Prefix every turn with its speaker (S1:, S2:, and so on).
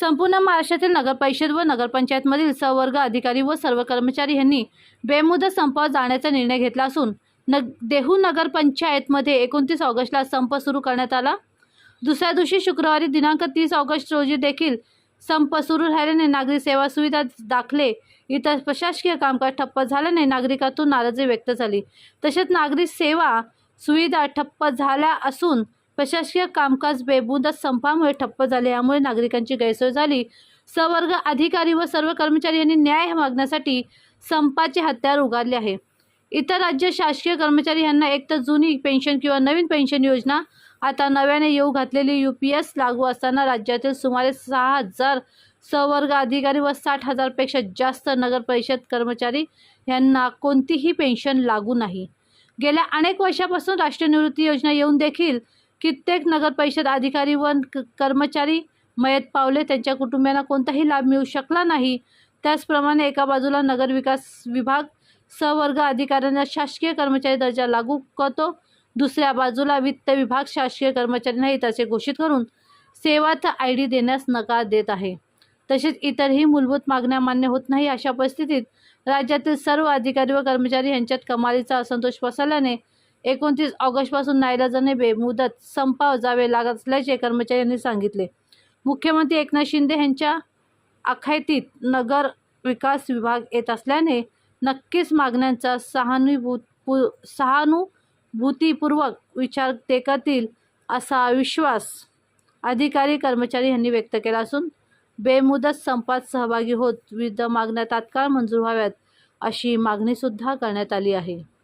S1: संपूर्ण महाराष्ट्रातील नगरपरिषद व नगरपंचायतमधील संवर्ग अधिकारी व सर्व कर्मचारी यांनी बेमुदत संपावर जाण्याचा निर्णय घेतला असून न देहू नगरपंचायतमध्ये एकोणतीस ऑगस्टला संप सुरू करण्यात आला. दुसऱ्या दिवशी शुक्रवारी दिनांक तीस ऑगस्ट रोजी देखील संप सुरू राहिल्याने नागरी सेवा सुविधा दाखले. इतर प्रशासकीय कामकाज ठप्प झाल्याने नागरिकातून नाराजी व्यक्त झाली. तसेच नागरी सेवा सुविधा ठप्प झाल्या असून प्रशासकीय कामकाज बेमुदत संपामुळे ठप्प झाले. यामुळे नागरिकांची गैरसोय झाली. सवर्ग अधिकारी व सर्व कर्मचारी यांनी न्याय मागण्यासाठी संपाचे हत्यार उगारले आहे. इतर राज्य शासकीय कर्मचारी यांना एक तर जुनी पेन्शन किंवा नवीन पेन्शन योजना आता नव्याने येऊ घातलेली यू पी एस लागू असताना राज्यातील सुमारे सहा हजार सवर्ग अधिकारी व साठ हजारपेक्षा जास्त नगर परिषद कर्मचारी यांना कोणतीही पेन्शन लागू नाही. गेल्या अनेक वर्षापासून राष्ट्रीय निवृत्ती योजना येऊन देखील कित्येक नगर परिषद अधिकारी व क- कर्मचारी मयत पावले. त्यांच्या कुटुंबियांना कोणताही लाभ मिळू शकला नाही. त्याचप्रमाणे एका बाजूला नगरविकास विभाग सवर्ग अधिकाऱ्यांना शासकीय कर्मचारी दर्जा लागू करतो. दुसऱ्या बाजूला वित्त विभाग शासकीय कर्मचाऱ्यांनाही तसे घोषित करून सेवाचा आय डी देण्यास नकार देत आहे. तसेच इतरही मूलभूत मागण्या मान्य होत नाही अशा परिस्थितीत राज्यातील सर्व अधिकारी व कर्मचारी यांच्यात कमालीचा असंतोष पसरल्याने एकोणतीस ऑगस्टपासून नाईलाजाने बेमुदत संपाव जावे लागत असल्याचे कर्मचाऱ्यांनी सांगितले. मुख्यमंत्री एकनाथ शिंदे यांच्या आखायतीत नगर विकास विभाग येत असल्याने नक्कीच मागण्यांचा सहानुभूत पु सहानुभूतीपूर्वक विचार ते करतील असा विश्वास अधिकारी कर्मचारी यांनी व्यक्त केला असून बेमुदत संपात सहभागी होत विविध मागण्या तात्काळ मंजूर व्हाव्यात अशी मागणीसुद्धा करण्यात आली आहे.